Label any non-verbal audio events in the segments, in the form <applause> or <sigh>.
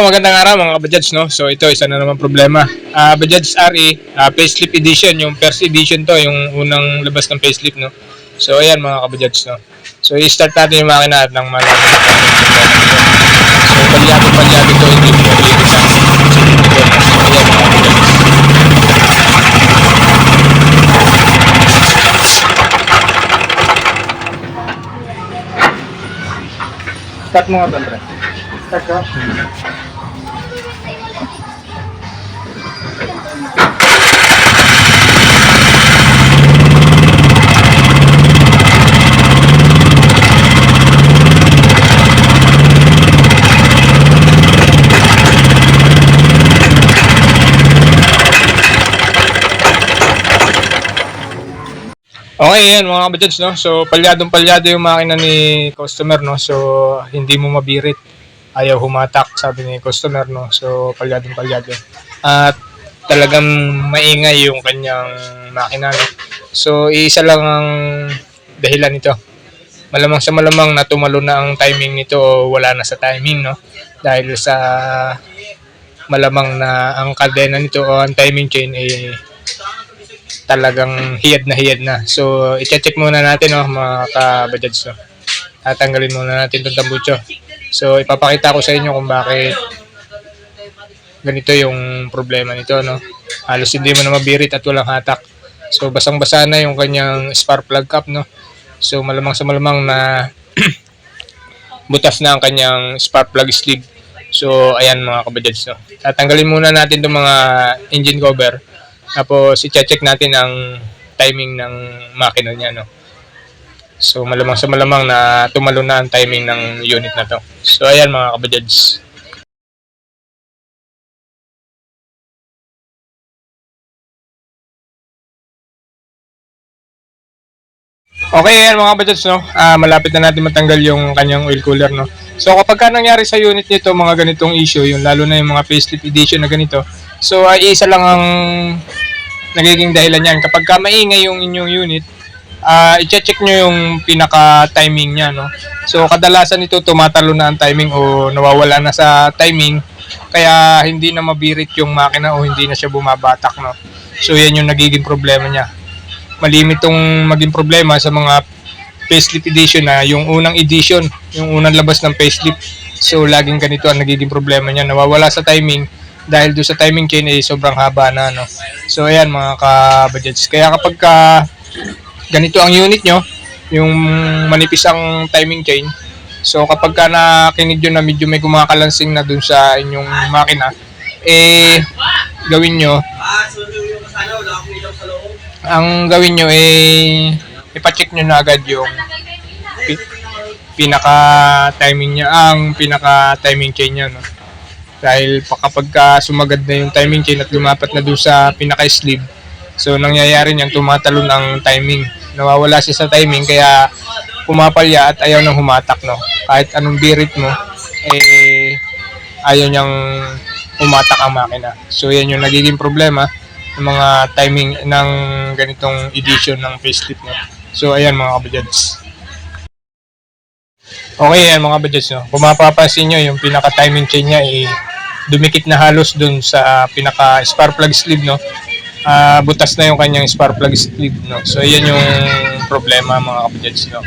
Oh, magandang araw mga kabadyads, no? So ito, isa na naman problema. Ah, Bajaj RE, ah, facelift edition, yung first edition to, yung unang labas ng facelift, no? So ayan mga kabadyads, no? So i-start natin yung makina at nang malaman nito. So palyado-palyado to, hindi mo mga kabadyads. Start mo nga Pre. Start ko. Okay, yan mga kabadyads, no? So, palyadong-palyado yung makina ni customer, no? So, hindi mo mabirit. Ayaw humatak, sabi ni customer, no? So, palyadong-palyado. At talagang maingay yung kanyang makina, no? So, isa lang ang dahilan nito. Malamang sa malamang na tumalo na ang timing nito o wala na sa timing, no? Dahil sa malamang na ang kadena nito o ang timing chain ay talagang hiyad na hiyad na. So, i-check muna natin, no, mga ka-bajads, no. Tatanggalin muna natin itong tambucho. So, ipapakita ko sa inyo kung bakit ganito yung problema nito, no. Halos hindi mo na mabirit at walang hatak. So, basang-basa na yung kanyang spark plug cap, no. So, malamang sa malamang na <clears throat> butas na ang kanyang spark plug sleeve. So, ayan mga kabajads, no. Tatanggalin muna natin itong mga engine cover. Tapos, i-check natin ang timing ng makina niya, no. So, malamang sa malamang na tumalo na ang timing ng unit na to. So, ayan mga kabajads. Okay, ayan mga kabajads, no. Ah, malapit na natin matanggal yung kanyang oil cooler, no. So, kapag ka nangyari sa unit nito, mga ganitong issue, yung lalo na yung mga facelift edition na ganito, so, ay isa lang ang nagiging dahilan yan. Kapag ka maingay yung inyong unit, ah i-check nyo yung pinaka-timing niya, no? So, kadalasan ito tumatalo na ang timing o nawawala na sa timing, kaya hindi na mabirit yung makina o hindi na siya bumabatak, no? So, yan yung nagiging problema niya. Malimit tong maging problema sa mga facelift edition na yung unang edition, yung unang labas ng facelift. So, laging ganito ang nagiging problema niya. Nawawala sa timing dahil doon sa timing chain ay sobrang haba na, no? So, ayan mga ka-budgets. Kaya kapag ka ganito ang unit nyo, yung manipis ang timing chain, so kapag ka nakinig nyo na medyo may kumakalansing na dun sa inyong makina, eh, gawin nyo, ang gawin nyo eh, ipacheck nyo na agad yung pi- pinaka timing niya, ang pinaka timing chain niya, no? Dahil pa kapag ka sumagad na yung timing chain at lumapat na doon sa pinaka-sleeve, so nangyayari niyan tumatalon ang timing. Nawawala siya sa timing kaya pumapalya at ayaw nang humatak, no? Kahit anong birit mo, eh, ayaw niyang humatak ang makina. So yan yung nagiging problema ng mga timing ng ganitong edition ng facelift, no? So ayan mga kabajads. Okay yan mga budgets no. Kung mapapansin nyo yung pinaka timing chain niya eh, dumikit na halos dun sa pinaka spark plug sleeve no. Ah, butas na yung kanyang spark plug sleeve no. So yan yung problema mga budgets no.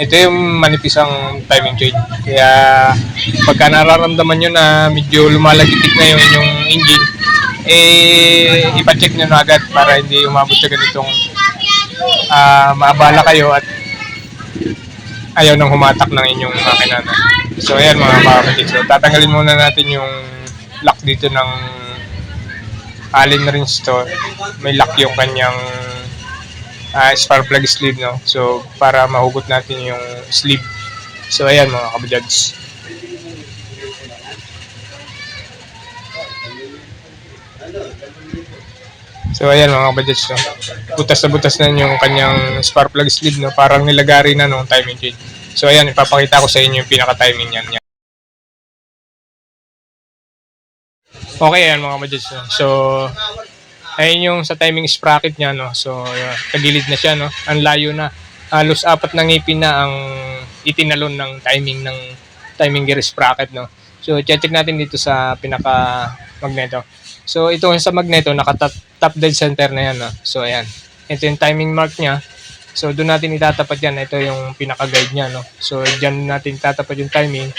Ito yung manipis ang timing chain. Kaya pagka nararamdaman nyo na medyo lumalagitik na yung inyong engine, eh ipacheck nyo na agad para hindi umabot sa ganitong ah maabala kayo at ayaw nang humatak ng inyong makina. No? So, ayan mga kapatid. So, tatanggalin muna natin yung lock dito ng Allen Rinse to. May lock yung kanyang ah, spark plug sleeve, no? So, para mahugot natin yung sleeve. So, ayan mga kabajads. So, ayan mga kabajads, no? Butas na butas na yung kanyang spark plug sleeve, no? Parang nilagari na nung timing chain. So, ayan, ipapakita ko sa inyo yung pinaka-timing niyan. Okay, ayan mga no? So, ayun yung sa timing sprocket niya, no? So, ayan, kagilid na siya, no? Ang layo na. Halos apat na ngipin na ang itinalon ng timing ng timing gear sprocket, no? So, check natin dito sa pinaka magneto. So, ito sa magneto, naka-top top dead center na yan. No? So, ayan. Ito yung timing mark niya. So, doon natin itatapat yan. Ito yung pinaka-guide niya. No? So, dyan natin itatapat yung timing.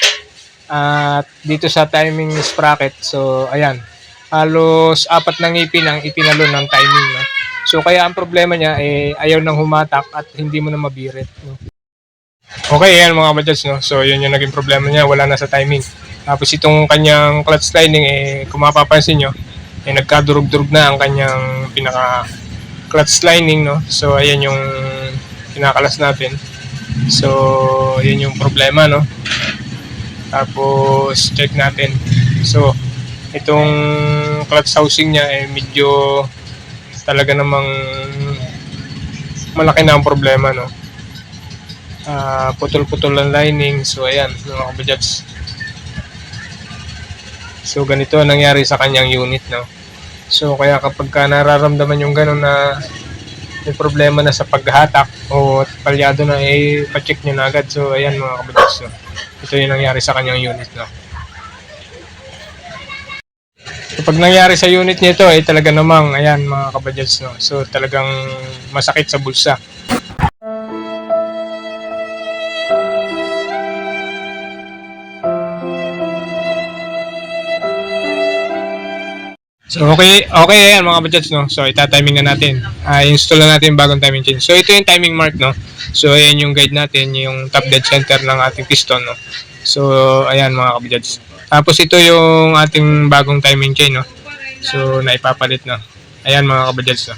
At dito sa timing sprocket, so, ayan. Halos apat na ngipin ang itinalo ng timing. No? So, kaya ang problema niya, eh, ayaw nang humatak at hindi mo na mabirit. No? Okay, yan mga bajads, no? So, yun yung naging problema niya. Wala na sa timing. Tapos itong kanyang clutch sliding, eh, kung mapapansin nyo, eh, nagkadurog-durog na ang kanyang pinaka clutch sliding, no? So, ayan yung kinakalas natin. So, yun yung problema, no? Tapos, check natin. So, itong clutch housing niya, eh, medyo talaga namang malaki na ang problema, no? Ah, putol-putol ang lining. So, ayan, mga kabajads. So, ganito ang nangyari sa kanyang unit, no? So, kaya kapag ka nararamdaman yung gano'n na may problema na sa paghatak o palyado na, eh, pacheck nyo na agad. So, ayan mga kabajads, no? Ito yung nangyari sa kanyang unit, no? Kapag nangyari sa unit nito, eh, talaga namang, ayan mga kabajads, no? So, talagang masakit sa bulsa. So okay, okay yan mga budgets no. So ita-timing na natin. Ah, install na natin bagong timing chain. So ito yung timing mark no. So ayan yung guide natin, yung top dead center ng ating piston no. So ayan mga kabudgets. Tapos ito yung ating bagong timing chain no. So naipapalit na. Ayan mga kabudgets no.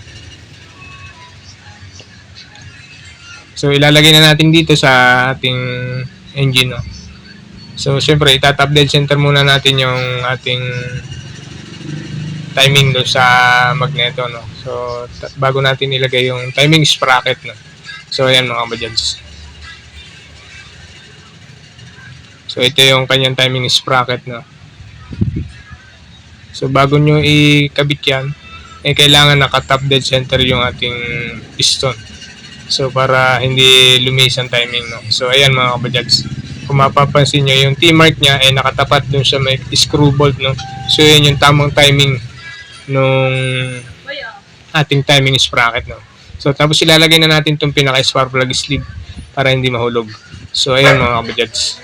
So ilalagay na natin dito sa ating engine no. So syempre ita-top dead center muna natin yung ating timing do sa magneto no. So bago natin ilagay yung timing sprocket no. So ayan mga kabajads. So ito yung kanyang timing sprocket no. So bago nyo ikabit yan, eh kailangan naka-top dead center yung ating piston. So para hindi lumis ang timing no. So ayan mga kabajads. Kung mapapansin nyo, yung T-mark niya ay nakatapat dun sa may screw bolt no. So yan yung tamang timing nung ating timing sprocket no. So tapos ilalagay na natin itong pinaka spark plug sleeve para hindi mahulog. So ayan mga kabajads.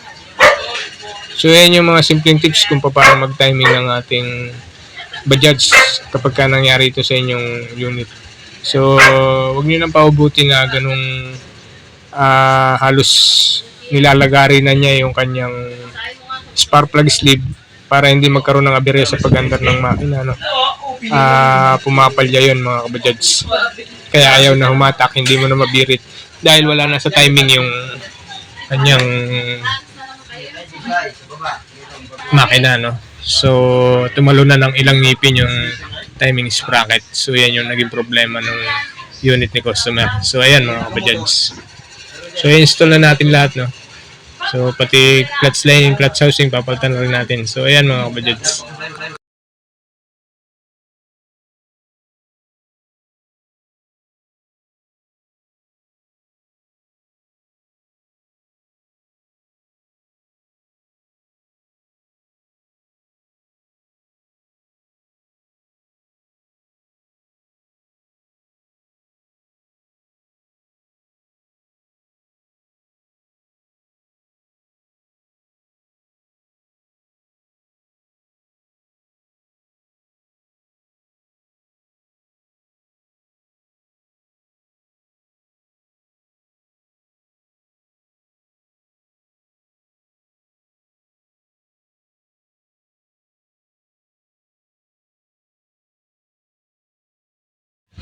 So ayan yung mga simpleng tips kung paano mag-timing ng ating Bajaj kapag ka nangyari ito sa inyong unit. So wag niyo nang paubuti na ganung ah, halos nilalagari na niya yung kanyang spark plug sleeve para hindi magkaroon ng aberya sa pag-andar ng makina. No? Ah, pumapalya yun mga kabajads. Kaya ayaw na humatak, hindi mo na mabirit. Dahil wala na sa timing yung kanyang makina, no? So, tumalo na ng ilang ngipin yung timing sprocket. So, yan yung naging problema ng unit ni customer. So, ayan mga kabajads. So, install na natin lahat, no? So, pati clutch lining, clutch housing, papalitan na rin natin. So, ayan mga kabajads.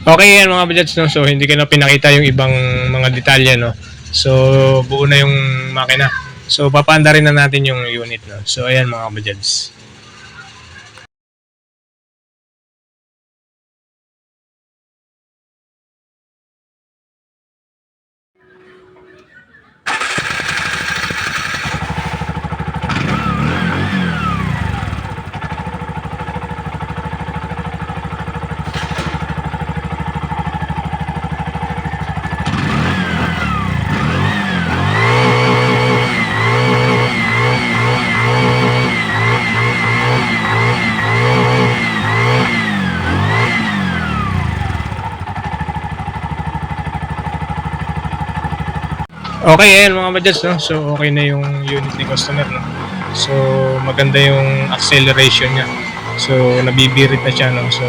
Okay yan mga budgets no. So hindi ko na pinakita yung ibang mga detalye no. So buo na yung makina. So papaanda rin na natin yung unit no. So ayan mga budgets. Okay, ayan mga bajads, no? So, okay na yung unit ni customer, no? So, maganda yung acceleration niya. So, nabibirit na siya, no? So,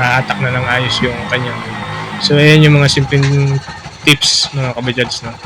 aatak na ng ayos yung kanya. So, ayan yung mga simpleng tips, mga kabajads, no?